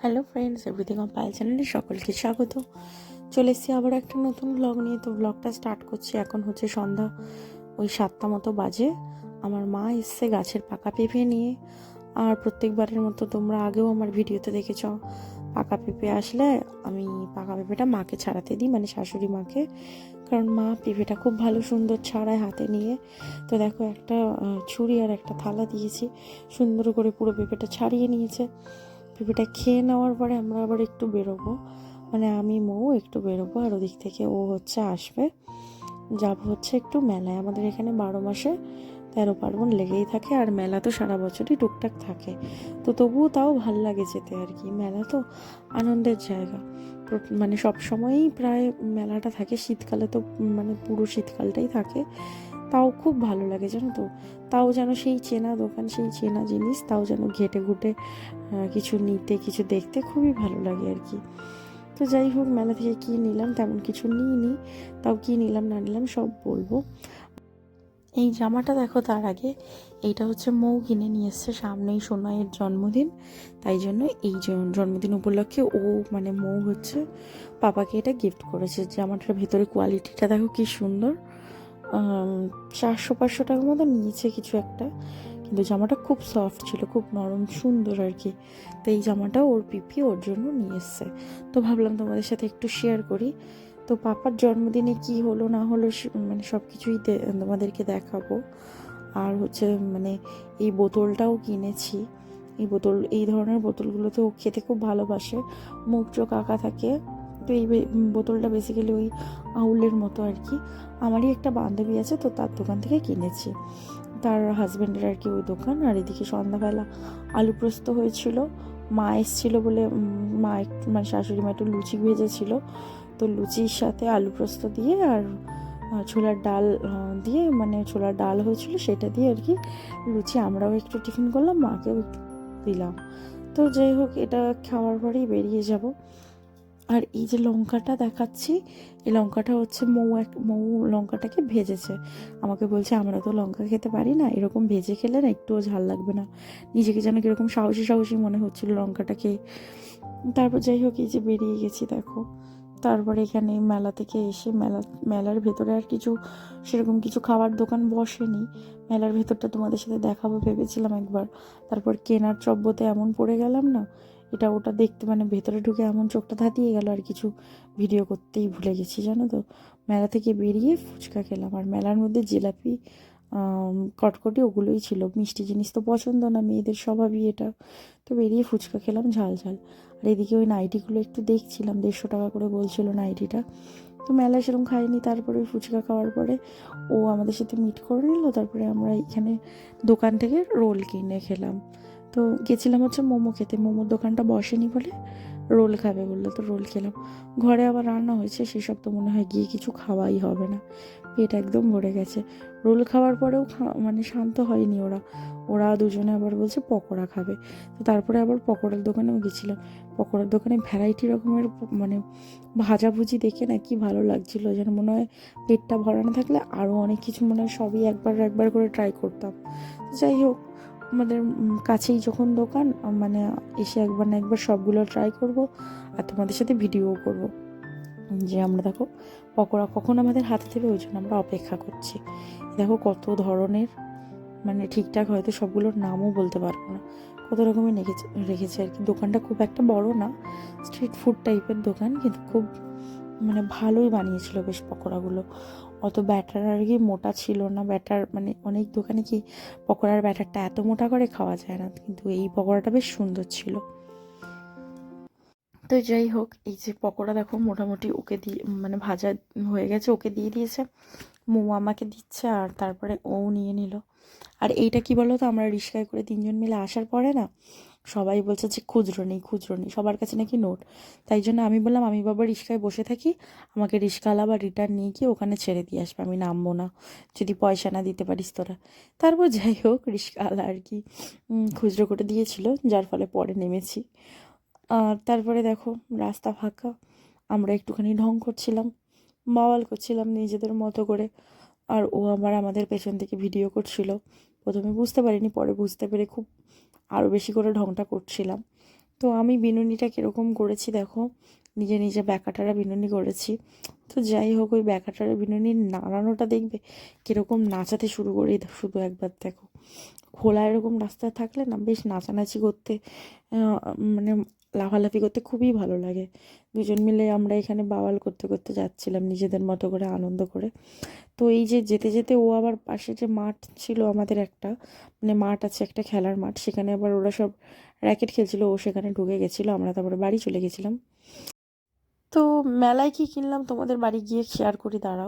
Hello friends everything of Payel চ্যানেলে সকলকে স্বাগত। চলে এসেছি আবার একটা নতুন ব্লগ নিয়ে। তো ব্লগটা স্টার্ট করছি। এখন হচ্ছে সন্ধ্যা ওই সাতটা মতো বাজে। আমার মা এসছে গাছের পাকা পেঁপে নিয়ে। আর প্রত্যেকবারের মতো তোমরা আগেও আমার ভিডিওতে দেখেছ, পাকা পেঁপে আসলে আমি পাকা পেঁপেটা মাকে ছাড়াতে দিই মানে শাশুড়ি মাকে। কারণ মা পেঁপেটা খুব ভালো সুন্দর ছাড়ায় হাতে নিয়ে। তো দেখো একটা ছুরি আর একটা থালা দিয়েছি। সুন্দর করে পুরো পেঁপেটা ছাড়িয়ে নিয়েছে। পেঁপেটা খেয়ে নেওয়ার পরে আমরা আবার একটু বেরোবো। মানে আমি, মৌ একটু বেরোবো আর ওদিক থেকে ও হচ্ছে আসবে। যাব হচ্ছে একটু মেলায়। আমাদের এখানে বারো মাসে তেরো পার্বণ লেগেই থাকে আর মেলা তো সারা বছরই টুকটাক থাকে। তো তবুও তাও ভালো লাগে যেতে আর কি। মেলা তো আনন্দের জায়গা। মানে সব সময়ই প্রায় মেলাটা থাকে। শীতকালে তো মানে পুরো শীতকালটাই থাকে। তাও খুব ভালো লাগে, জানো তো? তাও যেন সেই চেনা দোকান, সেই চেনা জিনিস, তাও যেন ঘেটে ঘুটে কিছু নিতে, কিছু দেখতে খুবই ভালো লাগে আর কি। তো যাই হোক, মেলা থেকে কী নিলাম তেমন কিছু নিইনি। তাও কী নিলাম, না নিলাম, সব বলব। এই জামাটা দেখো তার আগে, এইটা হচ্ছে মৌ কিনে নিয়ে এসছে সামনেই সোনাইয়ের জন্মদিন। তাই জন্য এই জন্মদিন উপলক্ষে ও মানে মৌ হচ্ছে পাপাকে এটা গিফট করেছে। জামাটার ভেতরে কোয়ালিটিটা দেখো কি সুন্দর। চারশো, পাঁচশো টাকার মতো নিয়েছে কিছু একটা, কিন্তু জামাটা খুব সফট ছিল, খুব নরম, সুন্দর আর কি। তো এই জামাটা ওর পিপি ওর জন্য নিয়ে এসছে। তো ভাবলাম তোমাদের সাথে একটু শেয়ার করি। তো পাপার জন্মদিনে কি হলো, না হলো মানে সব কিছুই তোমাদেরকে দেখাবো। আর হচ্ছে মানে এই বোতলটাও কিনেছি। এই বোতল, এই ধরনের বোতলগুলো তো খেতে খুব ভালোবাসে। মুখ চোখ আঁকা থাকে। তো এই বোতলটা বেসিক্যালি ওই আউলের মতো আর কি। আমারই একটা বান্ধবী আছে, তো তার দোকান থেকে কিনেছি। তার হাজব্যান্ডের আর কি ওই দোকান। আর এদিকে সন্ধ্যাবেলা আলু পোস্ত হয়েছিল। মা এসেছিল বলে মা মানে শাশুড়ি মা একটু লুচি ভেজেছিল। তো লুচির সাথে আলু পোস্ত দিয়ে আর ছোলার ডাল দিয়ে মানে ছোলার ডাল হয়েছিল সেটা দিয়ে আর কি লুচি। আমরাও একটু টিফিন করলাম, মাকেও একটু দিলাম। তো যাই হোক, এটা খাওয়ার পরেই বেরিয়ে যাব। আর এই যে লঙ্কাটা দেখাচ্ছি, এই লঙ্কাটা হচ্ছে মৌ এক, মৌ লঙ্কাটাকে ভেজেছে। আমাকে বলছে, আমরা তো লঙ্কা খেতে পারি না, এরকম ভেজে খেলে না একটুও ঝাল লাগবে না। নিজেকে যেন কীরকম সাহসী সাহসী মনে হচ্ছিল লঙ্কাটাকে। তারপর যাই হোক, এই যে বেরিয়ে গেছি, দেখো। তারপরে এখানে মেলা থেকে এসে মেলা, মেলার ভেতরে আর কিছু সেরকম কিছু খাবার দোকান বসেনি। মেলার ভেতরটা তোমাদের সাথে দেখাবো ভেবেছিলাম একবার। তারপর কেনার চব্বতে এমন পড়ে গেলাম না, এটা ওটা দেখতে মানে ভেতরে ঢুকে এমন চোখটা ধাতিয়ে গেল আর কিছু ভিডিও করতেই ভুলে গেছি, জানো তো? মেলা থেকে বেরিয়ে ফুচকা খেলাম। আর মেলার মধ্যে জিলাপি কটকটি ওগুলোই ছিল। মিষ্টি জিনিস তো পছন্দ না, মেয়েদের স্বভাবই এটা। তো বেরিয়ে ফুচকা খেলাম ঝাল ঝাল। আর এদিকে ওই নাইটিগুলো একটু দেখছিলাম, দেড়শো টাকা করে বলছিল নাইটিটা। তো মেলায় সেরকম খাইনি, তারপরে ওই ফুচকা খাওয়ার পরে ও আমাদের সাথে মিট করে নিল, তারপরে আমরা এখানে দোকান থেকে রোল কিনে খেলাম। তো গেছিলাম হচ্ছে মোমো খেতে, মোমোর দোকানটা বসেনি বলে রোল খাবে বলল, তো রোল খেলাম ঘরে আবার রান্না হয়েছে, সেসব তো মনে হয় গিয়ে কিছু খাওয়াই হবে না। পেট একদম ভরে গেছে। রোল খাওয়ার পরেও মানে শান্ত হয়নি ওরা। ওরা দুজনে আবার বলছে পকোড়া খাবে। তো তারপরে আবার পকোড়ার দোকানেও গেছিলাম। পকোড়ার দোকানে ভ্যারাইটি রকমের মানে ভাজাভুজি দেখে না কি ভালো লাগছিল যেন মনে হয় পেটটা ভরানো থাকলে আরও অনেক কিছু মনে হয় সবই একবার একবার করে ট্রাই করতাম। যাই হোক আমাদের কাছেই যখন দোকান মানে এসে একবার না একবার সবগুলো ট্রাই করব আর তোমাদের সাথে ভিডিও করব। যে আমরা দেখো, পকোড়া কখন আমাদের হাতে দেবে, ওই জন্য আমরা অপেক্ষা করছি। দেখো কত ধরনের মানে ঠিকঠাক হয়তো সবগুলোর নামও বলতে পারব না। কত রকমের রেখেছে রেখেছে আর কি। দোকানটা খুব একটা বড় না স্ট্রিট ফুড টাইপের দোকান, কিন্তু খুব মানে ভালোই বানিয়েছিল বেশ পকোড়াগুলো। অত ব্যাটার আর কি মোটা ছিল না। ব্যাটার মানে অনেক দোকানে কি পকোড়ার ব্যাটারটা এত মোটা করে খাওয়া যায় না, কিন্তু এই পকোড়াটা বেশ সুন্দর ছিল। তো যাই হোক, এই যে পকোড়া দেখো মোটামুটি ওকে দিয়ে মানে ভাজা হয়ে গেছে, ওকে দিয়ে দিয়েছে। মৌ আমাকে দিচ্ছে আর তারপরে ও নিয়ে নিল। আর এইটা কি বলো তো আমরা রিক্সায় করে তিনজন মিলে আসার পরে না সবাই বলছে যে, খুচরো নেই খুচরো নেই। সবার কাছে নাকি নোট। তাই জন্য আমি বললাম, আমি বাবা রিক্সায় বসে থাকি, আমাকে রিক্সাওয়ালা বা রিটার্ন নিয়ে গিয়ে ওখানে ছেড়ে দিয়ে আসবে। আমি নামবো না। যদি পয়সা না দিতে পারিস তোরা। তারপর যাই হোক রিক্সাওয়ালা আর কি খুচরো করে দিয়েছিল, যার ফলে পরে নেমেছি। আর তারপরে দেখো, রাস্তা ফাঁকা, আমরা একটুখানি ঢং করছিলাম, বাওয়াল করছিলাম নিজেদের মতো করে। আর ও আবার আমাদের পেছন থেকে ভিডিও করছিল। প্রথমে বুঝতে পারিনি, পরে বুঝতে পেরে খুব আরও বেশি করে ঢংটা করছিলাম। তো আমি বিনুনিটা কীরকম করেছি দেখো, নিজে নিজে ব্যাকাটারা বিনুনি করেছি। তো যাই হোক, ওই ব্যাকাটারা বিনুনির নাড়ানোটা দেখবে, কীরকম নাচাতে শুরু করি শুধু একবার দেখো, খোলা এরকম রাস্তা থাকলে না বেশ নাচানাচি করতে মানে লাফালাফি করতে খুবই ভালো লাগে। দুজন মিলে আমরা এখানে বাওয়াল করতে করতে যাচ্ছিলাম নিজেদের মতো করে, আনন্দ করে। তো এই যে যেতে যেতে ও আবার পাশে যে মাঠ ছিল আমাদের একটা মানে মাঠ আছে একটা খেলার মাঠ, সেখানে আবার ওরা সব র্যাকেট খেলছিল, ও সেখানে ঢুকে গেছিল, আমরা তারপরে বাড়ি চলে গেছিলাম। তো মেলায় কি কিনলাম? তোমাদের বাড়ি গিয়ে শেয়ার করি, দাঁড়াও।